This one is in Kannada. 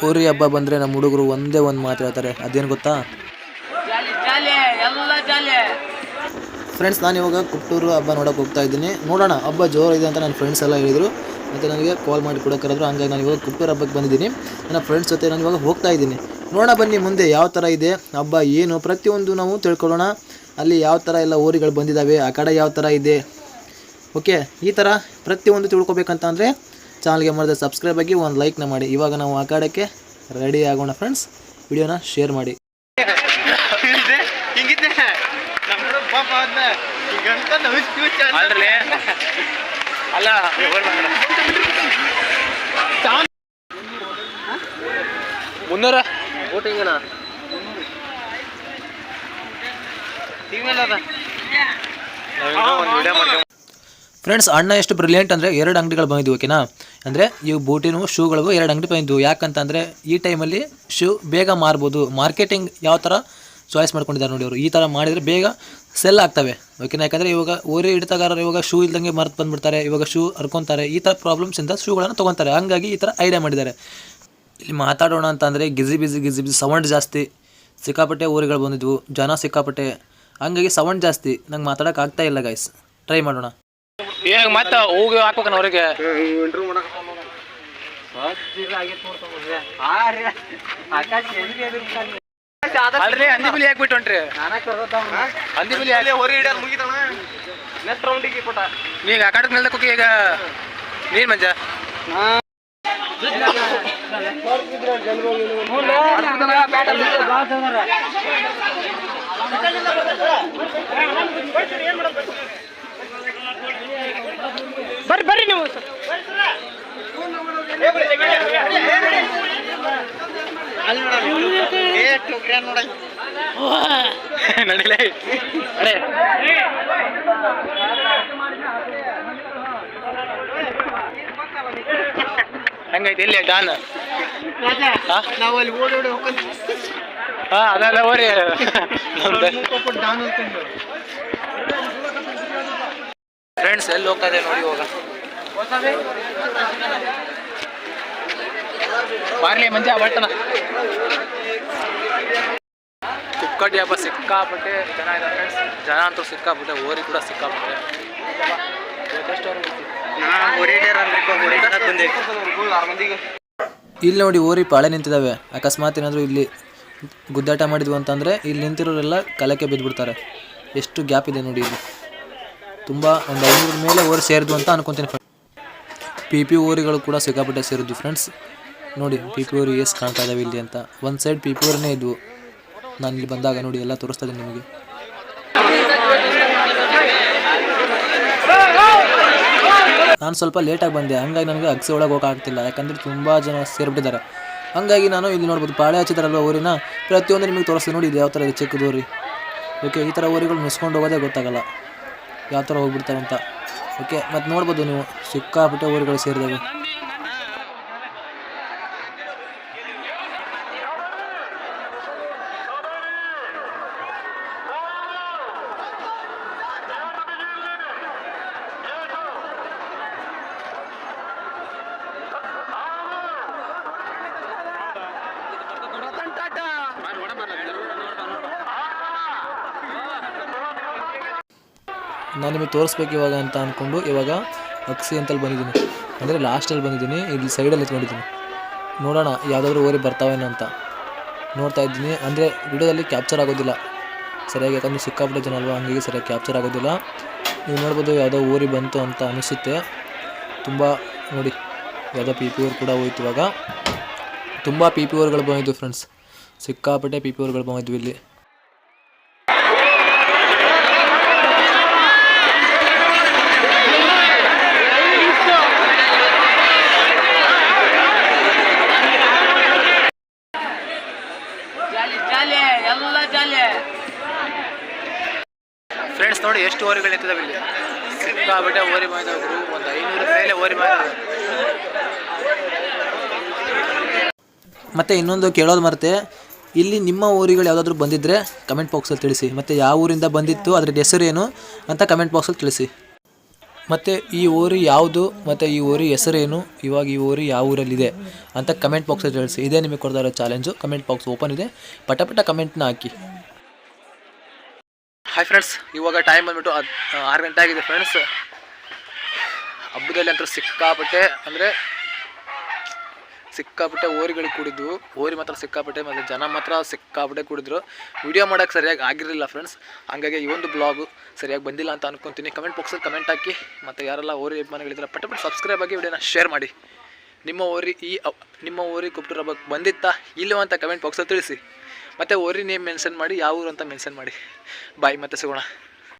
ಹೋರಿ ಹಬ್ಬ ಬಂದರೆ ನಮ್ಮ ಹುಡುಗರು ಒಂದೇ ಒಂದು ಮಾತು ಹೇಳ್ತಾರೆ. ಅದೇನು ಗೊತ್ತಾ? ಫ್ರೆಂಡ್ಸ್ ನಾನು ಇವಾಗ ಕುಟ್ಟೂರು ಹಬ್ಬ ನೋಡೋಕೆ ಹೋಗ್ತಾ ಇದ್ದೀನಿ. ನೋಡೋಣ ಹಬ್ಬ ಇದೆ ಅಂತ ನನ್ನ ಫ್ರೆಂಡ್ಸ್ ಎಲ್ಲ ಹೇಳಿದರು. ಮತ್ತು ನನಗೆ ಕಾಲ್ ಮಾಡಿ ಕೂಡ ಕರೆದ್ರು ಹಂಗಾಗಿ ನಾನು ಇವಾಗ ಕುಟ್ಟೂರು ಹಬ್ಬಕ್ಕೆ ಬಂದಿದ್ದೀನಿ. ನನ್ನ ಫ್ರೆಂಡ್ಸ್ ಜೊತೆ ನಾನು ಇವಾಗ ಹೋಗ್ತಾ ಇದ್ದೀನಿ. ನೋಡೋಣ ಬನ್ನಿ ಮುಂದೆ ಯಾವ ಥರ ಇದೆ ಹಬ್ಬ ಏನು ಪ್ರತಿಯೊಂದು ನಾವು ತಿಳ್ಕೊಳ್ಳೋಣ. ಅಲ್ಲಿ ಯಾವ ಥರ ಎಲ್ಲ ಊರಿಗಳು ಬಂದಿದ್ದಾವೆ ಆ ಕಡೆ ಯಾವ ಥರ ಇದೆ. ಓಕೆ ಈ ಥರ ಪ್ರತಿಯೊಂದು ತಿಳ್ಕೊಬೇಕಂತ ಅಂದರೆ ಚಾನಲ್ಗೆ ಮಾಡಿದ ಸಬ್ಸ್ಕ್ರೈಬ್ ಆಗಿ ಒಂದು ಲೈಕ್ನ ಮಾಡಿ. ಇವಾಗ ನಾವು ಆ ಕಡೆಗೆ ರೆಡಿ ಆಗೋಣ ಫ್ರೆಂಡ್ಸ್ ವಿಡಿಯೋನ ಶೇರ್ ಮಾಡಿ. ಅಲ್ಲ ಮುನ್ನೂರ ಊಟ ಹಿಂಗನ ನಾವು ಅದ ಒಂದು ವಿಡಿಯೋ ಮಾಡ್ಕೊಂಡು ಫ್ರೆಂಡ್ಸ್ ಅಣ್ಣ ಎಷ್ಟು ಬ್ರಿಲಿಯಂಟ್ ಅಂದರೆ ಎರಡು ಅಂಗಡಿಗಳು ಬಂದಿದ್ವು ಓಕೆನಾ ಅಂದರೆ ಇವು ಬೂಟಿನೂ ಶೂಗಳಿಗೂ ಎರಡು ಅಂಗಡಿ ಬಂದಿದ್ವು. ಯಾಕಂತಂದರೆ ಈ ಟೈಮಲ್ಲಿ ಶೂ ಬೇಗ ಮಾರ್ಬೋದು. ಮಾರ್ಕೆಟಿಂಗ್ ಯಾವ ಥರ ಚಾಯ್ಸ್ ಮಾಡ್ಕೊಂಡಿದ್ದಾರೆ ನೋಡಿ ಅವರು. ಈ ಥರ ಮಾಡಿದರೆ ಬೇಗ ಸೆಲ್ ಆಗ್ತವೆ ಓಕೆನಾ ಯಾಕಂದರೆ ಇವಾಗ ಓರಿ ಹಿಡಿತಗಾರರು ಇವಾಗ ಶೂ ಇಲ್ದಂಗೆ ಮರ್ತು ಬಂದುಬಿಡ್ತಾರೆ. ಇವಾಗ ಶೂ ಹರ್ಕೊತಾರೆ. ಈ ಥರ ಪ್ರಾಬ್ಲಮ್ಸಿಂದ ಶೂಗಳನ್ನು ತೊಗೊತಾರೆ. ಹಂಗಾಗಿ ಈ ಥರ ಐಡಿಯಾ ಮಾಡಿದ್ದಾರೆ. ಇಲ್ಲಿ ಮಾತಾಡೋಣ ಅಂತಂದರೆ ಗಿಜಿ ಬಿಜಿ ಗಿಜಿ ಬಿಜಿ, ಸೌಂಡ್ ಜಾಸ್ತಿ. ಸಿಕ್ಕಾಪಟ್ಟೆ ಊರುಗಳು ಬಂದಿದ್ವು. ಜನ ಸಿಕ್ಕಾಪಟ್ಟೆ. ಹಂಗಾಗಿ ಸೌಂಡ್ ಜಾಸ್ತಿ. ನಂಗೆ ಮಾತಾಡೋಕ್ಕಾಗ್ತಾ ಇಲ್ಲ ಗಾಯ್ಸ್ ಟ್ರೈ ಮಾಡೋಣ. ಈಗ ಮತ್ತೆ ಹೋಗಿ ಹಾಕ್ಬೇಕನ ಅವ್ರಿಗೆ. ಅಲ್ರಿ, ಹಂದಿ ಬಿಲಿ ಹಾಕ್ಬಿಟ್ಟು ಹೊಂಟ್ರಿ ಹಂದಿ ಬಿಲಿ ಈಗ ಆ ಕುಕ್ಕಿ ಈಗ ನೀನ್ ಮಂಜ. ಬರ್ರಿ ಬರ್ರಿ ನೀವು. ಏ ಟೋಕ್ರಿ ನೋಡ ನಡಿಲೇ ಅಡೆ ಹಂಗೈತೆ ಎಲ್ಲಿ ಡಾನ್. ಹಾ? ನಾವು ಅಲ್ಲಿ ಓಡಿ ಹೋಗ್ತೀವಿ ಹಾ ಅದಲ್ಲ ಓರಿ. ಡಾನ್ ಅನ್ಕೊಂಡು ಫ್ರೆಂಡ್ಸ್ ಎಲ್ಲಿ ಹೋಗ್ತಾ ಇದೆ ನೋಡಿ ಇವಾಗ. ಬಾರ್ಲಿ ಮಂಜ ಬಟ್ಟನ ಕುಕ್ಕಟ್ಟಿ ಹಬ್ಬ ಸಿಕ್ಕಾಪಟ್ಟೆ ಜನ ಇದೆ ಫ್ರೆಂಡ್ಸ್ ಜನ ಅಂತೂ ಸಿಕ್ಕಾಪಟ್ಟೆ ಓರಿ ಕೂಡ ಸಿಕ್ಕಾಪಟ್ಟೆ. ಇಲ್ಲಿ ನೋಡಿ ಓರಿ ಪಾಳೆ ನಿಂತಿದ್ದಾವೆ ಅಕಸ್ಮಾತ್ ಏನಾದರೂ ಇಲ್ಲಿ ಗುದ್ದಾಟ ಮಾಡಿದ್ವು ಅಂತಂದರೆ ಇಲ್ಲಿ ನಿಂತಿರೋರೆಲ್ಲ ಕಲಕ್ಕೆ ಬಿದ್ದುಬಿಡ್ತಾರೆ ಎಷ್ಟು ಗ್ಯಾಪ್ ಇದೆ ನೋಡಿ ಇಲ್ಲಿ. ತುಂಬ ಒಂದು ಐನೂರ ಮೇಲೆ ಓರ್ ಸೇರಿದ್ವು ಅಂತ ಅನ್ಕೊತೀನಿ ಫ್ರೆಂಡ್ಸ್ ಪಿ ಪಿ ಓರಿಗಳು ಕೂಡ ಸಿಕ್ಕಾಪಟ್ಟೆ ಸೇರಿದ್ವು ಫ್ರೆಂಡ್ಸ್ ನೋಡಿ ಪಿ ಪಿ ಓರಿ ಎಷ್ಟು ಕಾಣ್ತಾ ಇದ್ದಾವೆ ಇಲ್ಲಿ ಅಂತ. ಒಂದು ಸೈಡ್ ಪಿ ಪಿ ಓರಿನೇ ಇದ್ವು. ನಾನು ಇಲ್ಲಿ ಬಂದಾಗ ನೋಡಿ, ಎಲ್ಲ ತೋರಿಸ್ತಾ ನಿಮಗೆ. ನಾನು ಸ್ವಲ್ಪ ಲೇಟಾಗಿ ಬಂದೆ. ಹಂಗಾಗಿ ನನಗೆ ಅಗ್ಸೆ ಒಳಗೆ ಹೋಗೋಕ್ಕಾಗ್ತಿಲ್ಲ ಯಾಕಂದರೆ ತುಂಬ ಜನ ಸೇರಿಬಿಟ್ಟಿದ್ದಾರೆ. ಹಂಗಾಗಿ ನಾನು ಇಲ್ಲಿ ನೋಡ್ಬೋದು, ಪಾಳೆ ಹಚ್ಚಿದಾರಲ್ವ ಊರಿನ ಪ್ರತಿಯೊಂದು ನಿಮಗೆ ತೋರಿಸ್ತೀನಿ ನೋಡಿ, ಇದು ಯಾವ ಥರ ಇದೆ ಚಿಕ್ಕದು ಊರಿ ಓಕೆ ಈ ಥರ ಓರಿಗಳು ಮಿಸ್ಕೊಂಡು ಹೋಗೋದೇ ಗೊತ್ತಾಗಲ್ಲ. ಯಾವ ಥರ ಅಂತ ಓಕೆ ಮತ್ತು ನೋಡ್ಬೋದು ನೀವು ಸಿಕ್ಕಾಪಟ್ಟೆ ಊರುಗಳು ಸೇರಿದಾವೆ ನಾನು ನಿಮಗೆ ತೋರಿಸ್ಬೇಕು ಇವಾಗ ಅಂತ ಅಂದ್ಕೊಂಡು ಇವಾಗ ಅಕ್ಸಿ ಅಂತಲ್ಲಿ ಬಂದಿದ್ದೀನಿ. ಅಂದರೆ ಲಾಸ್ಟಲ್ಲಿ ಬಂದಿದ್ದೀನಿ, ಇಲ್ಲಿ ಸೈಡಲ್ಲಿ ಎತ್ಕೊಂಡಿದ್ದೀನಿ ನೋಡೋಣ ಯಾವುದಾದ್ರೂ ಓರಿ ಬರ್ತಾವೇನೋ ಅಂತ. ನೋಡ್ತಾ ಇದ್ದೀನಿ, ಅಂದರೆ ವಿಡಿಯೋದಲ್ಲಿ ಕ್ಯಾಪ್ಚರ್ ಆಗೋದಿಲ್ಲ. ಸರಿಯಾಗಿ ಯಾಕಂದರೆ ಸಿಕ್ಕಾಪಟ್ಟೆ ಜನ ಅಲ್ವಾ, ಹಂಗಾಗಿ ಸರಿಯಾಗಿ ಕ್ಯಾಪ್ಚರ್ ಆಗೋದಿಲ್ಲ. ನೀವು ನೋಡ್ಬೋದು ಯಾವುದೋ ಊರಿ ಬಂತು ಅಂತ ಅನಿಸುತ್ತೆ. ತುಂಬ ನೋಡಿ, ಯಾವುದೋ ಪಿ ಪಿ ಊರು ಕೂಡ ಹೋಯ್ತು ಇವಾಗ. ತುಂಬ ಪಿ ಪಿ ಊರುಗಳು ಬಂದಿದ್ವು ಫ್ರೆಂಡ್ಸ್ ಸಿಕ್ಕಾಪಟ್ಟೆ ಪಿ ಪಿ ಊರುಗಳು ಬಂದಿದ್ವು ಇಲ್ಲಿ. ಫ್ರೆಂಡ್ಸ್ ನೋಡಿ ಎಷ್ಟು ಓರಿಗಳು ನಿಂತಿದ್ದಾವೆ ಇಲ್ಲಿ. ಸಿಕ್ಕಾಬಿಟ್ಟೆ ಓರಿ ಮಾಡಿದವರು ಒಂದು ಐನೂರು ಮೇಲೆ ಓರಿ ಮಾಡಿದವರು ಮತ್ತು ಇನ್ನೊಂದು ಕೇಳೋದು ಮರೆತೆ. ಇಲ್ಲಿ ನಿಮ್ಮ ಊರಿಗಳು ಯಾವುದಾದ್ರೂ ಬಂದಿದ್ದರೆ ಕಮೆಂಟ್ ಬಾಕ್ಸಲ್ಲಿ ತಿಳಿಸಿ. ಮತ್ತು ಯಾವ ಊರಿಂದ ಬಂದಿತ್ತು ಅದ್ರ ಹೆಸರೇನು ಏನು ಅಂತ ಕಮೆಂಟ್ ಬಾಕ್ಸಲ್ಲಿ ತಿಳಿಸಿ. ಮತ್ತು ಈ ಊರು ಯಾವುದು ಮತ್ತು ಈ ಊರಿ ಹೆಸರೇನು ಇವಾಗ ಈ ಊರು ಯಾವ ಊರಲ್ಲಿದೆ ಅಂತ ಕಮೆಂಟ್ ಬಾಕ್ಸಲ್ಲಿ ತಿಳಿಸಿ. ಇದೇ ನಿಮಗೆ ಕೊಡ್ತಾ ಇರೋ ಚಾಲೆಂಜು ಕಮೆಂಟ್ ಬಾಕ್ಸ್ ಓಪನ್ ಇದೆ. ಪಟ ಪಟ ಕಮೆಂಟ್ನ ಹಾಕಿ. ಹಾಯ್ ಫ್ರೆಂಡ್ಸ್ ಇವಾಗ ಟೈಮ್ ಬಂದ್ಬಿಟ್ಟು ಅದು ಆರು ಗಂಟೆ ಆಗಿದೆ ಫ್ರೆಂಡ್ಸ್ ಹಬ್ಬದಲ್ಲಿ ಅಂತೂ ಸಿಕ್ಕಾಪಟ್ಟೆ ಅಂದರೆ ಸಿಕ್ಕಾಪಟ್ಟೆ ಓರಿಗಳು ಕೂಡಿದ್ವು ಓರಿ ಮಾತ್ರ ಸಿಕ್ಕಾಪಟ್ಟೆ, ಮತ್ತು ಜನ ಮಾತ್ರ ಸಿಕ್ಕಾಪಟ್ಟೆ ಕುಡಿದ್ರು. ವಿಡಿಯೋ ಮಾಡೋಕೆ ಸರಿಯಾಗಿ ಆಗಿರಲಿಲ್ಲ ಫ್ರೆಂಡ್ಸ್ ಹಂಗಾಗಿ ಈ ಒಂದು ಬ್ಲಾಗು ಸರಿಯಾಗಿ ಬಂದಿಲ್ಲ ಅಂತ ಅನ್ಕೊತೀನಿ. ಕಮೆಂಟ್ ಬಾಕ್ಸಲ್ಲಿ ಕಮೆಂಟ್ ಹಾಕಿ, ಮತ್ತು ಯಾರೆಲ್ಲ ಓರಿ ಅಭಿಮಾನಿಗಳಿದ್ರೆ ಪಟ್ಟ ಪಟ್ಟು ಸಬ್ಸ್ಕ್ರೈಬ್ ಆಗಿ ವಿಡಿಯೋನ ಶೇರ್ ಮಾಡಿ. ನಿಮ್ಮ ಓರಿ ಈ ನಿಮ್ಮ ಓರಿ ಕುಪ್ಟೂರ್ ಹಬ್ಬಕ್ಕೆ ಬಂದಿತ್ತಾ ಇಲ್ಲೋ ಅಂತ ಕಮೆಂಟ್ ಬಾಕ್ಸಲ್ಲಿ ತಿಳಿಸಿ. ಮತ್ತು ಓರಿ ನೇಮ್ ಮೆನ್ಷನ್ ಮಾಡಿ ಯಾವ ಊರು ಅಂತ ಮೆನ್ಷನ್ ಮಾಡಿ. ಬಾಯ್ ಮತ್ತೆ ಸಿಗೋಣ.